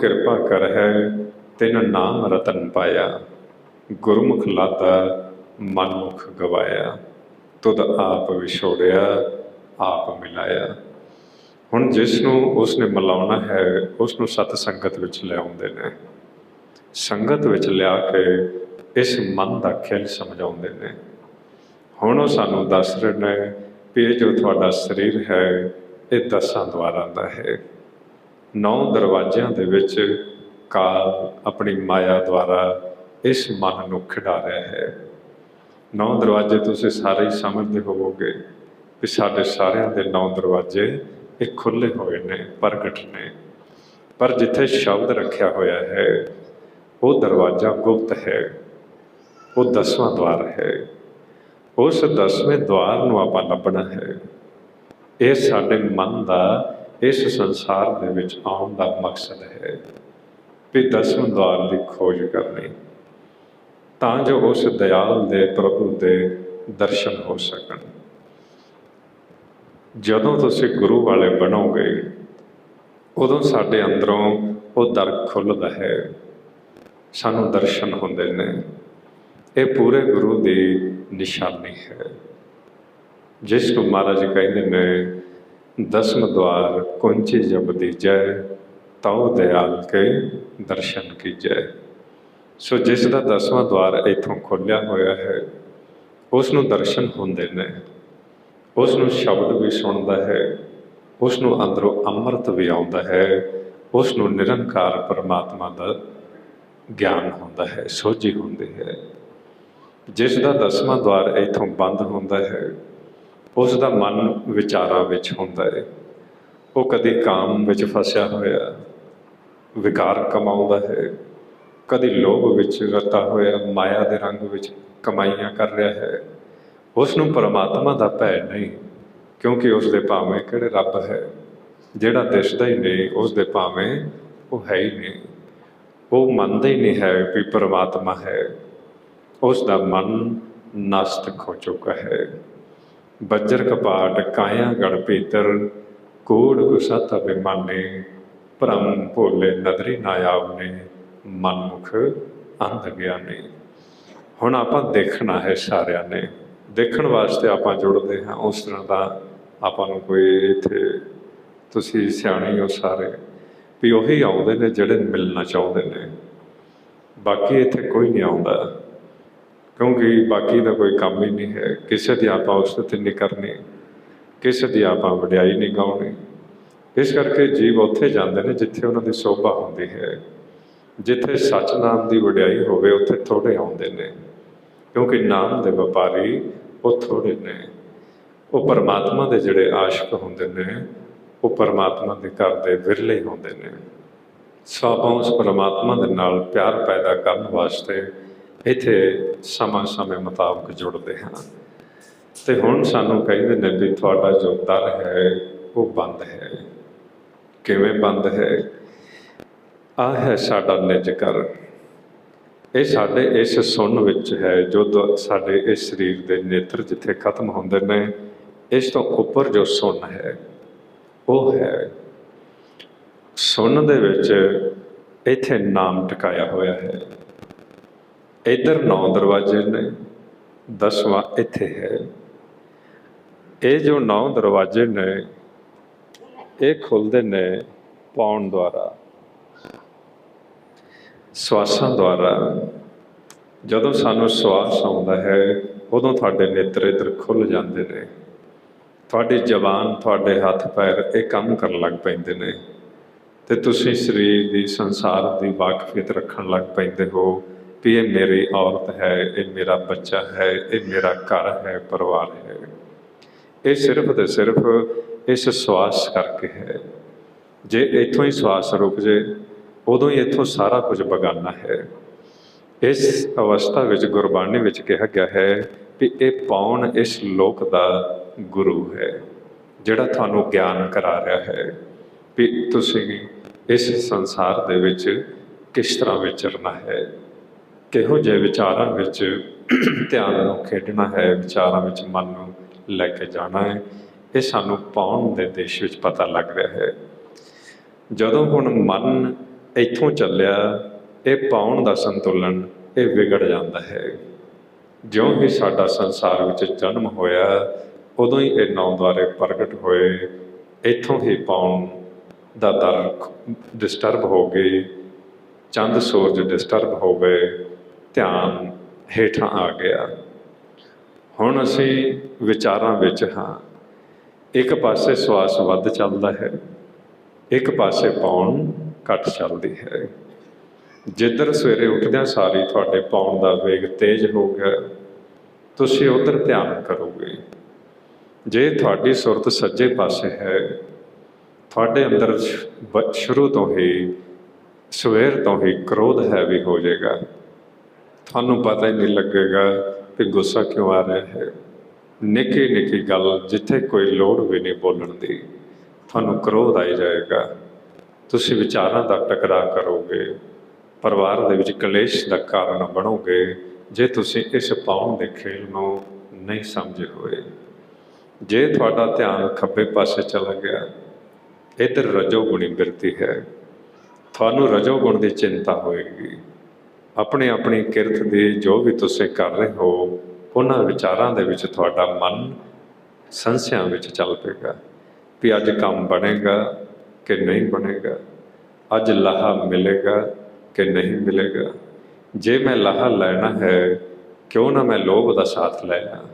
ਕਿਰਪਾ ਕਰ ਹੈ, ਤਿਨ ਨਾਮ ਰਤਨ ਪਾਇਆ। ਗੁਰਮੁਖ ਲਾਦਾ, ਮਨਮੁਖ ਗਵਾਇਆ। ਤੁਧ ਆਪ ਵਿਛੋੜਿਆ, ਆਪ ਮਿਲਾਇਆ। ਹੁਣ ਜਿਸ ਨੂੰ ਉਸ ਨੇ ਮਿਲਾਉਣਾ ਹੈ ਉਸ ਨੂੰ ਸਤ ਸੰਗਤ ਵਿੱਚ ਲਿਆਉਂਦੇ ਨੇ। ਸੰਗਤ ਵਿੱਚ ਲਿਆ ਕੇ ਇਸ ਮਨ ਦਾ ਖੇਲ ਸਮਝਾਉਂਦੇ ਨੇ। ਹੁਣ ਉਹ ਸਾਨੂੰ ਦੱਸ ਰਹੇ ਨੇ ਵੀ ਇਹ ਜੋ ਤੁਹਾਡਾ ਸਰੀਰ ਹੈ, ਇਹ ਦਸਾਂ ਦੁਆਰਾਂ ਦਾ ਹੈ। ਨੌ ਦਰਵਾਜ਼ਿਆਂ ਦੇ ਵਿੱਚ ਕਾਲ ਆਪਣੀ ਮਾਇਆ ਦੁਆਰਾ ਇਸ ਮਨ ਨੂੰ ਖਿਡਾ ਰਿਹਾ ਹੈ। ਨੌ ਦਰਵਾਜ਼ੇ ਤੁਸੀਂ ਸਾਰੇ ਹੀ ਸਮਝਦੇ ਹੋਵੋਗੇ ਵੀ ਸਾਡੇ ਸਾਰਿਆਂ ਦੇ ਨੌ ਦਰਵਾਜ਼ੇ ਇਹ ਖੁੱਲੇ ਹੋਏ ਨੇ, ਪ੍ਰਗਟ ਨੇ। ਪਰ ਜਿੱਥੇ ਸ਼ਬਦ ਰੱਖਿਆ ਹੋਇਆ ਹੈ, ਉਹ ਦਰਵਾਜ਼ਾ ਗੁਪਤ ਹੈ। ਉਹ ਦਸਵਾਂ ਦਵਾਰ ਹੈ। ਉਸ ਦਸਵੇਂ ਦਵਾਰ ਨੂੰ ਆਪਾਂ ਲੱਭਣਾ ਹੈ। ਇਹ ਸਾਡੇ ਮਨ ਦਾ ਇਸ ਸੰਸਾਰ ਦੇ ਵਿੱਚ ਆਉਣ ਦਾ ਮਕਸਦ ਹੈ ਵੀ ਦਸਵੇਂ ਦਵਾਰ ਦੀ ਖੋਜ ਕਰਨੀ, ਤਾਂ ਜੋ ਉਸ ਦਇਆਲ ਦੇ ਪ੍ਰਭੂ ਦੇ ਦਰਸ਼ਨ ਹੋ ਸਕਣ। ਜਦੋਂ ਤੁਸੀਂ ਗੁਰੂ ਵਾਲੇ ਬਣੋਗੇ, ਉਦੋਂ ਸਾਡੇ ਅੰਦਰੋਂ ਉਹ ਦਰ ਖੁੱਲਦਾ ਹੈ। ਸਾਨੂੰ ਦਰਸ਼ਨ ਹੁੰਦੇ ਨੇ। ਇਹ ਪੂਰੇ ਗੁਰੂ ਦੀ ਨਿਸ਼ਾਨੀ ਹੈ। ਜਿਸ ਨੂੰ ਮਹਾਰਾਜ ਕਹਿੰਦੇ ਨੇ ਦਸਮ ਦਵਾਰ ਕੁੰਚੀ ਜਬ ਦੀਜੈ, ਤਉ ਦਿਆਲ ਕੇ ਦਰਸ਼ਨ ਕੀ ਕੀਜੈ। ਸੋ ਜਿਸ ਦਾ ਦਸਵਾਂ ਦਵਾਰ ਇਥੋਂ ਖੋਲਿਆ ਹੋਇਆ ਹੈ ਉਸ ਨੂੰ ਦਰਸ਼ਨ ਹੁੰਦੇ ਨੇ। ਉਸ ਨੂੰ ਸ਼ਬਦ ਵੀ ਸੁਣਦਾ ਹੈ ਉਸ ਨੂੰ ਅੰਦਰੋਂ ਅੰਮ੍ਰਿਤ ਵੀ ਆਉਂਦਾ ਹੈ ਉਸ ਨੂੰ ਨਿਰੰਕਾਰ ਪਰਮਾਤਮਾ ਦਾ ਗਿਆਨ ਹੁੰਦਾ ਹੈ, ਸੋਝੀ ਹੁੰਦੀ ਹੈ। ਜਿਸ ਦਾ ਦਸਵਾਂ ਦਵਾਰ ਇਥੋਂ ਬੰਦ ਹੁੰਦਾ ਹੈ ਉਸ ਦਾ ਮਨ ਵਿਚਾਰਾਂ ਵਿੱਚ ਹੁੰਦਾ ਹੈ ਉਹ ਕਦੇ ਕਾਮ ਵਿੱਚ ਫਸਿਆ ਹੋਇਆ, ਵਿਕਾਰ ਕਮਾਉਂਦਾ ਹੈ। ਕਦੇ ਲੋਭ ਵਿੱਚ ਰਤਾ ਹੋਇਆ, ਮਾਇਆ ਦੇ ਰੰਗ ਵਿੱਚ ਕਮਾਈਆਂ ਕਰ ਰਿਹਾ ਹੈ। ਉਸ ਨੂੰ ਪਰਮਾਤਮਾ ਦਾ ਭੈ ਨਹੀਂ, ਕਿਉਂਕਿ ਉਸ ਦੇ ਭਾਵੇਂ ਕਿਹੜੇ ਰੱਬ ਹੈ। ਜਿਹੜਾ ਦਿਸਦਾ ਹੀ ਨਹੀਂ, ਉਸ ਦੇ ਭਾਵੇਂ ਉਹ ਹੈ ਹੀ ਨਹੀਂ। ਉਹ ਮੰਨਦਾ ਹੀ ਨਹੀਂ ਹੈ ਵੀ ਪਰਮਾਤਮਾ ਹੈ। ਉਸ ਦਾ ਮਨ ਨਾਸਤਕ ਹੋ ਚੁੱਕਾ ਹੈ। ਬੱਜਰ ਕਪਾਟ ਕਾਇਆ ਗੜ ਪੀਤਰ, ਕੋੜ ਕੁਸਤ ਅਭਿਮਾਨੇ, ਭ੍ਰਮ ਭੋਲੇ ਨਦਰੀ ਨਾ ਆਵਨੇ, ਮਨਮੁਖ ਅੰਧ ਗਿਆਨੀ। ਹੁਣ ਆਪਾਂ ਦੇਖਣਾ ਹੈ ਸਾਰਿਆਂ ਨੇ। ਦੇਖਣ ਵਾਸਤੇ ਆਪਾਂ ਜੁੜਦੇ ਹਾਂ, ਉਸ ਤਰ੍ਹਾਂ ਦਾ ਆਪਾਂ ਨੂੰ ਕੋਈ ਇੱਥੇ, ਤੁਸੀਂ ਸਿਆਣੇ ਹੋ ਸਾਰੇ, ਵੀ ਉਹੀ ਆਉਂਦੇ ਨੇ ਜਿਹੜੇ ਮਿਲਣਾ ਚਾਹੁੰਦੇ ਨੇ। ਬਾਕੀ ਇੱਥੇ ਕੋਈ ਨਹੀਂ ਆਉਂਦਾ। ਕਿਉਂਕਿ ਬਾਕੀ ਦਾ ਕੋਈ ਕੰਮ ਹੀ ਨਹੀਂ ਹੈ। ਕਿਸੇ ਦੀ ਆਪਾਂ ਉਸ ਨਹੀਂ ਕਰਨੀ, ਕਿਸੇ ਦੀ ਆਪਾਂ ਵਡਿਆਈ ਨਹੀਂ ਗਾਉਣੀ। ਇਸ ਕਰਕੇ ਜੀਵ ਉੱਥੇ ਜਾਂਦੇ ਨੇ ਜਿੱਥੇ ਉਹਨਾਂ ਦੀ ਸੋਭਾ ਹੁੰਦੀ ਹੈ। ਜਿੱਥੇ ਸੱਚ ਨਾਮ ਦੀ ਵਡਿਆਈ ਹੋਵੇ, ਉੱਥੇ ਥੋੜੇ ਆਉਂਦੇ ਨੇ। ਕਿਉਂਕਿ ਨਾਮ ਦੇ ਵਪਾਰੀ ਉਹ ਥੋੜੇ ਨੇ। ਉਹ ਪਰਮਾਤਮਾ ਦੇ ਜਿਹੜੇ ਆਸ਼ਿਕ ਹੁੰਦੇ ਨੇ, ਉਹ ਪਰਮਾਤਮਾ ਦੇ ਘਰ ਦੇ ਵਿਰਲੇ ਹੁੰਦੇ ਨੇ। ਸੋ ਆਪਾਂ ਉਸ ਪਰਮਾਤਮਾ ਦੇ ਨਾਲ ਪਿਆਰ ਪੈਦਾ ਕਰਨ ਵਾਸਤੇ ਇੱਥੇ ਸਮਾਂ ਸਮੇਂ ਮੁਤਾਬਕ ਜੁੜਦੇ ਹਾਂ। ਤੇ ਹੁਣ ਸਾਨੂੰ ਕਹਿੰਦੇ ਨੇ ਵੀ ਤੁਹਾਡਾ ਜੋ ਦਰ ਹੈ, ਉਹ ਬੰਦ ਹੈ। ਕਿਵੇਂ ਬੰਦ ਹੈ? ਆ ਹੈ ਸਾਡਾ ਨਿਜ ਕਰ ਇਹ ਸਾਡੇ ਇਸ ਸੁਣ ਵਿੱਚ ਹੈ, ਜੋ ਦ- ਸਾਡੇ ਇਸ ਸਰੀਰ ਦੇ ਨੇਤਰ ਜਿੱਥੇ ਖਤਮ ਹੁੰਦੇ ਨੇ, ਇਸ ਤੋਂ ਉੱਪਰ ਜੋ ਸੁਣ ਹੈ, ਉਹ ਹੈ। ਸੁਣ ਦੇ ਵਿੱਚ ਇੱਥੇ ਨਾਮ ਟਿਕਾਇਆ ਹੋਇਆ ਹੈ। ਇਧਰ ਨੌ ਦਰਵਾਜ਼ੇ ਨੇ, ਦਸਵਾਂ ਇੱਥੇ ਹੈ। ਇਹ ਜੋ ਨੌ ਦਰਵਾਜ਼ੇ ਨੇ, ਇਹ ਖੁੱਲਦੇ ਨੇ ਪਾਉਣ ਦੁਆਰਾ, ਸਵਾਸਾਂ ਦੁਆਰਾ। ਜਦੋਂ ਸਾਨੂੰ ਸਵਾਸ ਆਉਂਦਾ ਹੈ, ਉਦੋਂ ਤੁਹਾਡੇ ਨੇਤਰ ਇੱਧਰ ਖੁੱਲ ਜਾਂਦੇ ਨੇ। ਤੁਹਾਡੀ ਜ਼ਬਾਨ, ਤੁਹਾਡੇ ਹੱਥ ਪੈਰ ਇਹ ਕੰਮ ਕਰਨ ਲੱਗ ਪੈਂਦੇ ਨੇ। ਤੇ ਤੁਸੀਂ ਸਰੀਰ ਦੀ, ਸੰਸਾਰ ਦੀ ਵਾਕਫੀਅਤ ਰੱਖਣ ਲੱਗ ਪੈਂਦੇ ਹੋ। ਵੀ ਇਹ ਮੇਰੀ ਔਰਤ ਹੈ, ਇਹ ਮੇਰਾ ਬੱਚਾ ਹੈ, ਇਹ ਮੇਰਾ ਘਰ ਹੈ, ਪਰਿਵਾਰ ਹੈ। ਇਹ ਸਿਰਫ ਤੇ ਸਿਰਫ ਇਸ ਸਵਾਸ ਕਰਕੇ ਹੈ। ਜੇ ਇੱਥੋਂ ਹੀ ਸਵਾਸ ਰੁਕ ਜੇ, ਉਦੋਂ ਹੀ ਇੱਥੋਂ ਸਾਰਾ ਕੁਝ ਬਗਾਨਾ ਹੈ। ਇਸ ਅਵਸਥਾ ਵਿੱਚ ਗੁਰਬਾਣੀ ਵਿੱਚ ਕਿਹਾ ਗਿਆ ਹੈ ਕਿ ਇਹ ਪਾਉਣ ਇਸ ਲੋਕ ਦਾ ਗੁਰੂ ਹੈ, ਜਿਹੜਾ ਤੁਹਾਨੂੰ ਗਿਆਨ ਕਰਾ ਰਿਹਾ ਹੈ ਵੀ ਤੁਸੀਂ ਇਸ ਸੰਸਾਰ ਦੇ ਵਿੱਚ ਕਿਸ ਤਰ੍ਹਾਂ ਵਿਚਰਨਾ ਹੈ। ਕਿਹੋ ਜਿਹੇ ਵਿਚਾਰਾਂ ਵਿੱਚ ਧਿਆਨ ਨੂੰ ਖੇਡਣਾ ਹੈ, ਵਿਚਾਰਾਂ ਵਿੱਚ ਮਨ ਨੂੰ ਲੈ ਕੇ ਜਾਣਾ ਹੈ, ਇਹ ਸਾਨੂੰ ਪਾਉਣ ਦੇ ਦੇਸ਼ ਵਿੱਚ ਪਤਾ ਲੱਗ ਰਿਹਾ ਹੈ। ਜਦੋਂ ਹੁਣ ਮਨ ਇੱਥੋਂ ਚੱਲਿਆ, ਇਹ ਪਾਉਣ ਦਾ ਸੰਤੁਲਨ ਇਹ ਵਿਗੜ ਜਾਂਦਾ ਹੈ। ਜਿਉਂ ਹੀ ਸਾਡਾ ਸੰਸਾਰ ਵਿੱਚ ਜਨਮ ਹੋਇਆ, ਉਦੋਂ ਹੀ ਇਹ ਨੌ ਦੁਆਰੇ ਪ੍ਰਗਟ ਹੋਏ, ਇੱਥੋਂ ਹੀ ਪਾਉਣ ਦਾ ਦਰ ਡਿਸਟਰਬ ਹੋ ਗਈ ਚੰਦ ਸੂਰਜ ਡਿਸਟਰਬ ਹੋ ਗਏ ਧਿਆਨ ਹੇਠਾਂ ਆ ਗਿਆ। ਹੁਣ ਅਸੀਂ ਵਿਚਾਰਾਂ ਵਿੱਚ ਹਾਂ। ਇੱਕ ਪਾਸੇ ਸਵਾਸ ਵੱਧ ਚੱਲਦਾ ਹੈ, ਇੱਕ ਪਾਸੇ ਪੌਣ ਘੱਟ ਚੱਲਦੀ ਹੈ। ਜਿੱਧਰ ਸਵੇਰੇ ਉੱਠਦਿਆਂ ਸਾਰੀ ਤੁਹਾਡੇ ਪੌਣ ਦਾ ਵੇਗ ਤੇਜ਼ ਹੋ ਗਿਆ, ਤੁਸੀਂ ਉਧਰ ਧਿਆਨ ਕਰੋਗੇ। ਜੇ ਤੁਹਾਡੀ ਸੁਰਤ ਸੱਜੇ ਪਾਸੇ ਹੈ, ਤੁਹਾਡੇ ਅੰਦਰ ਸ਼ੁਰੂ ਤੋਂ ਹੀ, ਸਵੇਰ ਤੋਂ ਹੀ ਕ੍ਰੋਧ ਹੈ ਵੀ ਹੋ ਜਾਏਗਾ। ਤੁਹਾਨੂੰ ਪਤਾ ਹੀ ਨਹੀਂ ਲੱਗੇਗਾ ਕਿ ਗੁੱਸਾ ਕਿਉਂ ਆ ਰਿਹਾ ਹੈ। ਨਿੱਕੀ ਨਿੱਕੀ ਗੱਲ ਜਿੱਥੇ ਕੋਈ ਲੋੜ ਵੀ ਨਹੀਂ ਬੋਲਣ ਦੀ, ਤੁਹਾਨੂੰ ਕ੍ਰੋਧ ਆਈ ਜਾਏਗਾ। ਤੁਸੀਂ ਵਿਚਾਰਾਂ ਦਾ ਟਕਰਾਅ ਕਰੋਗੇ, ਪਰਿਵਾਰ ਦੇ ਵਿੱਚ ਕਲੇਸ਼ ਦਾ ਕਾਰਨ ਬਣੋਗੇ, ਜੇ ਤੁਸੀਂ ਇਸ ਪਾਉਣ ਦੇ ਖੇਲ ਨੂੰ ਨਹੀਂ ਸਮਝੇ ਹੋਏ। ਜੇ ਤੁਹਾਡਾ ਧਿਆਨ ਖੱਬੇ ਪਾਸੇ ਚਲਾ ਗਿਆ, ਇੱਧਰ ਰਜੋਗੁਣੀ ਬਿਰਤੀ ਹੈ। ਤੁਹਾਨੂੰ ਰਜੋਗੁਣ ਦੀ ਚਿੰਤਾ ਹੋਏਗੀ। ਆਪਣੇ ਆਪਣੀ ਕਿਰਤ ਦੀ ਜੋ ਵੀ ਤੁਸੀਂ ਕਰ ਰਹੇ ਹੋ, ਉਹਨਾਂ ਵਿਚਾਰਾਂ ਦੇ ਵਿੱਚ ਤੁਹਾਡਾ ਮਨ ਸੰਸਿਆਂ ਵਿੱਚ ਚੱਲ ਪਏਗਾ ਵੀ ਅੱਜ ਕੰਮ ਬਣੇਗਾ ਕਿ ਨਹੀਂ ਬਣੇਗਾ, ਅੱਜ ਲਾਹਾ ਮਿਲੇਗਾ ਕਿ ਨਹੀਂ ਮਿਲੇਗਾ। ਜੇ ਮੈਂ ਲਾਹਾ ਲੈਣਾ ਹੈ, ਕਿਉਂ ਨਾ ਮੈਂ ਲੋਭ ਦਾ ਸਾਥ ਲੈ ਲੈਣਾ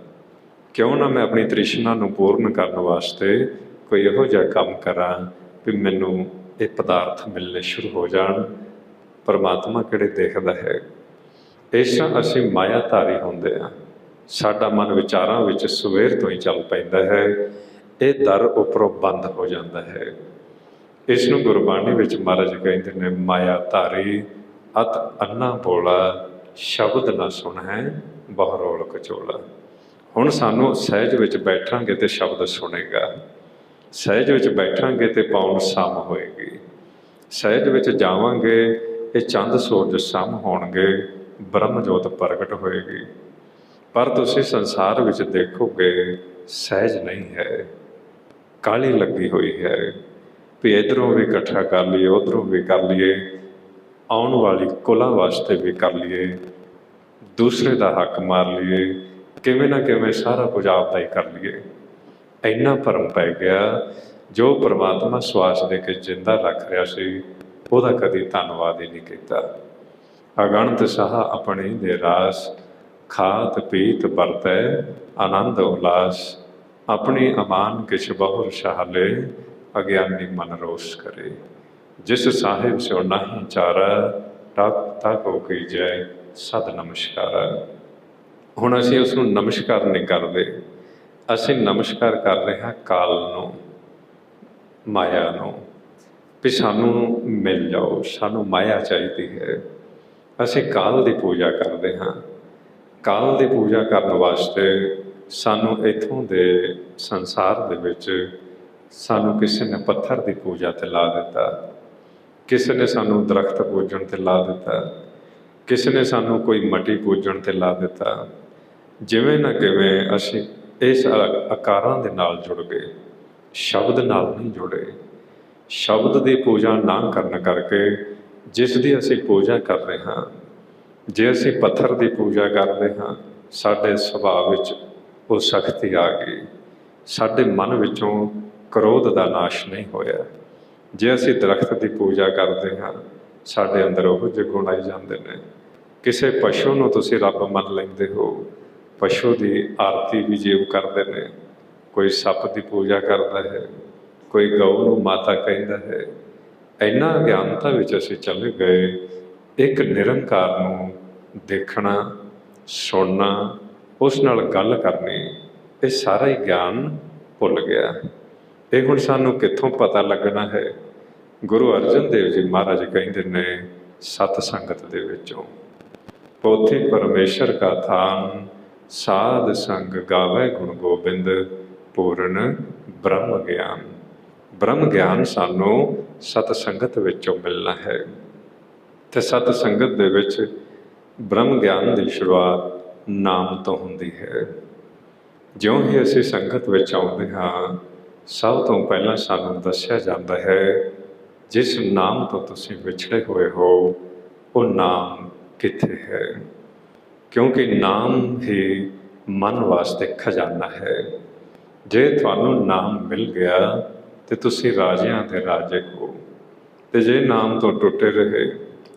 ਕਿਉਂ ਨਾ ਮੈਂ ਆਪਣੀ ਤ੍ਰਿਸ਼ਨਾ ਨੂੰ ਪੂਰਨ ਕਰਨ ਵਾਸਤੇ ਕੋਈ ਇਹੋ ਜਿਹਾ ਕੰਮ ਕਰਾਂ ਵੀ ਮੈਨੂੰ ਇਹ ਪਦਾਰਥ ਮਿਲਣੇ ਸ਼ੁਰੂ ਹੋ ਜਾਣ? ਪਰਮਾਤਮਾ ਕਿਹੜੇ ਦੇਖਦਾ ਹੈ? ਇਸ ਤਰ੍ਹਾਂ ਅਸੀਂ ਮਾਇਆ ਧਾਰੀ ਹੁੰਦੇ ਆ ਸਾਡਾ ਮਨ ਵਿਚਾਰਾਂ ਵਿੱਚ ਸਵੇਰ ਤੋਂ ਹੀ ਚੱਲ ਪੈਂਦਾ ਹੈ। ਇਹ ਦਰ ਉਪਰੋਂ ਬੰਦ ਹੋ ਜਾਂਦਾ ਹੈ। ਇਸ ਨੂੰ ਗੁਰਬਾਣੀ ਵਿੱਚ ਮਹਾਰਾਜ ਕਹਿੰਦੇ ਨੇ ਮਾਇਆ ਧਾਰੀ ਅਤ ਅੰਨਾ ਬੋਲਾ, ਸ਼ਬਦ ਨਾ ਸੁਣ ਹੈ ਬਹਰੋਲ ਕਚੋਲਾ। ਹੁਣ ਸਾਨੂੰ ਸਹਿਜ ਵਿੱਚ ਬੈਠਾਂਗੇ ਤੇ ਸ਼ਬਦ ਸੁਣੇਗਾ। ਸਹਿਜ ਵਿੱਚ ਬੈਠਾਂਗੇ ਤੇ ਪੌਣ ਸਮ ਹੋਏਗੀ। ਸਹਿਜ ਵਿੱਚ ਜਾਵਾਂਗੇ ਇਹ ਚੰਦ ਸੂਰਜ ਸਮ ਹੋਣਗੇ ਬ੍ਰਹਮ ਜੋਤ ਪ੍ਰਗਟ ਹੋਏਗੀ। ਪਰ ਤੁਸੀਂ ਸੰਸਾਰ ਵਿੱਚ ਦੇਖੋਗੇ, ਸਹਿਜ ਨਹੀਂ ਹੈ ਕਾਲੀ ਲੱਗੀ ਹੋਈ ਹੈ। ਵੀ ਇਧਰੋਂ ਵੀ ਇਕੱਠਾ ਕਰ ਲਈਏ, ਉਧਰੋਂ ਵੀ ਕਰ ਲਈਏ, ਆਉਣ ਵਾਲੀ ਕੁਲਾਂ ਵਾਸਤੇ ਵੀ ਕਰ ਲਈਏ, ਦੂਸਰੇ ਦਾ ਹੱਕ ਮਾਰ ਲਈਏ, ਕਿਵੇਂ ਨਾ ਕਿਵੇਂ ਸਾਰਾ ਕੁਝ ਆਪਦਾ ਹੀ ਕਰ ਲਈਏ। ਇੰਨਾ ਭਰਮ ਪੈ ਗਿਆ, ਜੋ ਪ੍ਰਮਾਤਮਾ ਸਵਾਸ ਦੇ ਕੇ ਜਿੰਦਾ ਰੱਖ ਰਿਹਾ ਸੀ ਉਹਦਾ ਕਦੀ ਧੰਨਵਾਦ ਹੀ ਨਹੀਂ ਕੀਤਾ। ਅਗਣਤ ਸਾਹ ਆਪਣੇ ਦੇ ਰਾਸ, ਖਾਤ ਪੀਤ ਵਰਤੈ, ਆਨੰਦ ਉਲਾਸ, ਆਪਣੀ ਅਮਾਨ ਕਿਛ ਬਹੁਰ ਸ਼ਾਹਲੇ ਅਗਿਆਨੀ ਮਨ ਰੋਸ ਕਰੇ। ਜਿਸ ਸਾਹਿਬ ਸਿਓ ਨਾਹੀ ਚਾਰਾ ਤਪ ਹੋ ਕੇ ਜੈ, ਸਦ ਨਮਸਕਾਰ। ਹੁਣ ਅਸੀਂ ਉਸ ਨੂੰ ਨਮਸਕਾਰ ਨਹੀਂ ਕਰਦੇ। ਅਸੀਂ ਨਮਸਕਾਰ ਕਰ ਰਹੇ ਹਾਂ ਕਾਲ ਨੂੰ, ਮਾਇਆ ਨੂੰ। ਵੀ ਸਾਨੂੰ ਮਿਲ ਜਾਓ, ਸਾਨੂੰ ਮਾਇਆ ਚਾਹੀਦੀ ਹੈ। ਅਸੀਂ ਕਾਲ ਦੀ ਪੂਜਾ ਕਰਦੇ ਹਾਂ। ਕਾਲ ਦੀ ਪੂਜਾ ਕਰਨ ਵਾਸਤੇ ਸਾਨੂੰ ਇਥੋਂ ਦੇ ਸੰਸਾਰ ਦੇ ਵਿੱਚ ਸਾਨੂੰ ਕਿਸੇ ਨੇ ਪੱਥਰ ਦੀ ਪੂਜਾ ਤੇ ਲਾ ਦਿੱਤਾ। ਕਿਸੇ ਨੇ ਸਾਨੂੰ ਦਰਖਤ ਪੂਜਣ ਤੇ ਲਾ ਦਿੱਤਾ। ਕਿਸੇ ਨੇ ਸਾਨੂੰ ਕੋਈ ਮਟੀ ਪੂਜਣ ਤੇ ਲਾ ਦਿੱਤਾ। ਜਿਵੇਂ ਨਾ ਕਿਵੇਂ ਅਸੀਂ ਇਸ ਆਕਾਰਾਂ ਦੇ ਨਾਲ ਜੁੜ ਗਏ, ਸ਼ਬਦ ਨਾਲ ਨਹੀਂ ਜੁੜੇ। ਸ਼ਬਦ ਦੀ ਪੂਜਾ ਨਾ ਕਰਨ ਕਰਕੇ ਜਿਸ ਦੀ ਅਸੀਂ ਪੂਜਾ ਕਰ ਰਹੇ ਹਾਂ, ਜੇ ਅਸੀਂ ਪੱਥਰ ਦੀ ਪੂਜਾ ਕਰਦੇ ਹਾਂ, ਸਾਡੇ ਸੁਭਾਅ ਵਿੱਚ ਉਹ ਸਖਤੀ ਆ ਗਈ। ਸਾਡੇ ਮਨ ਵਿੱਚੋਂ ਕ੍ਰੋਧ ਦਾ ਨਾਸ਼ ਨਹੀਂ ਹੋਇਆ। ਜੇ ਅਸੀਂ ਦਰਖਤ ਦੀ ਪੂਜਾ ਕਰਦੇ ਹਾਂ, ਸਾਡੇ ਅੰਦਰ ਉਹ ਜਿਹੇ ਗੁਣ ਆਈ ਜਾਂਦੇ ਨੇ। ਕਿਸੇ ਪਸ਼ੂ ਨੂੰ ਤੁਸੀਂ ਰੱਬ ਮੰਨ ਲੈਂਦੇ ਹੋ, ਪਸ਼ੂ ਦੀ ਆਰਤੀ ਵੀ ਜੀਵ ਕਰਦੇ ਨੇ। ਕੋਈ ਸੱਪ ਦੀ ਪੂਜਾ ਕਰਦਾ ਹੈ ਕੋਈ ਗਊ ਨੂੰ ਮਾਤਾ ਕਹਿੰਦਾ ਹੈ, ਇੰਨਾ ਅਗਿਆਨਤਾ ਵਿੱਚ ਅਸੀਂ ਚਲੇ ਗਏ। ਇੱਕ ਨਿਰੰਕਾਰ ਨੂੰ ਦੇਖਣਾ, ਸੁਣਨਾ, ਉਸ ਨਾਲ ਗੱਲ ਕਰਨੀ, ਇਹ ਸਾਰਾ ਹੀ ਗਿਆਨ ਭੁੱਲ ਗਿਆ। ਇਹ ਹੁਣ ਸਾਨੂੰ ਕਿੱਥੋਂ ਪਤਾ ਲੱਗਣਾ ਹੈ? ਗੁਰੂ ਅਰਜਨ ਦੇਵ ਜੀ ਮਹਾਰਾਜ ਕਹਿੰਦੇ ਨੇ, ਸਤ ਸੰਗਤ ਦੇ ਵਿੱਚੋਂ ਪੋਥੀ ਪਰਮੇਸ਼ਰ ਕਾ ਥਾਨ, ਸਾਧ ਸੰਗ ਗਾਵੇ ਗੁਣ ਗੋਬਿੰਦ, ਪੂਰਨ ਬ੍ਰਹਮ ਗਿਆਨ। ਬ੍ਰਹਮ ਗਿਆਨ ਸਾਨੂੰ ਸਤ ਸੰਗਤ ਵਿੱਚੋਂ ਮਿਲਣਾ ਹੈ। ਤੇ ਸਤ ਸੰਗਤ ਦੇ ਵਿੱਚ ਬ੍ਰਹਮ ਗਿਆਨ ਦੀ ਸ਼ੁਰੂਆਤ ਨਾਮ ਤੋਂ ਹੁੰਦੀ ਹੈ। ਜਿਉਂ ਹੀ ਅਸੀਂ ਸੰਗਤ ਵਿੱਚ ਆਉਂਦੇ ਹਾਂ, ਸਭ ਤੋਂ ਪਹਿਲਾਂ ਸਾਨੂੰ ਦੱਸਿਆ ਜਾਂਦਾ ਹੈ, ਜਿਸ ਨਾਮ ਤੋਂ ਤੁਸੀਂ ਵਿਛੜੇ ਹੋਏ ਹੋ, ਉਹ ਨਾਮ ਕਿੱਥੇ ਹੈ? ਕਿਉਂਕਿ ਨਾਮ ਹੀ ਮਨ ਵਾਸਤੇ ਖਜ਼ਾਨਾ ਹੈ। ਜੇ ਤੁਹਾਨੂੰ ਨਾਮ ਮਿਲ ਗਿਆ ਤੇ ਤੁਸੀਂ ਰਾਜਿਆਂ ਦੇ ਰਾਜੇ ਹੋ। ਤੇ ਜੇ ਨਾਮ ਤੋਂ ਟੁੱਟੇ ਰਹੇ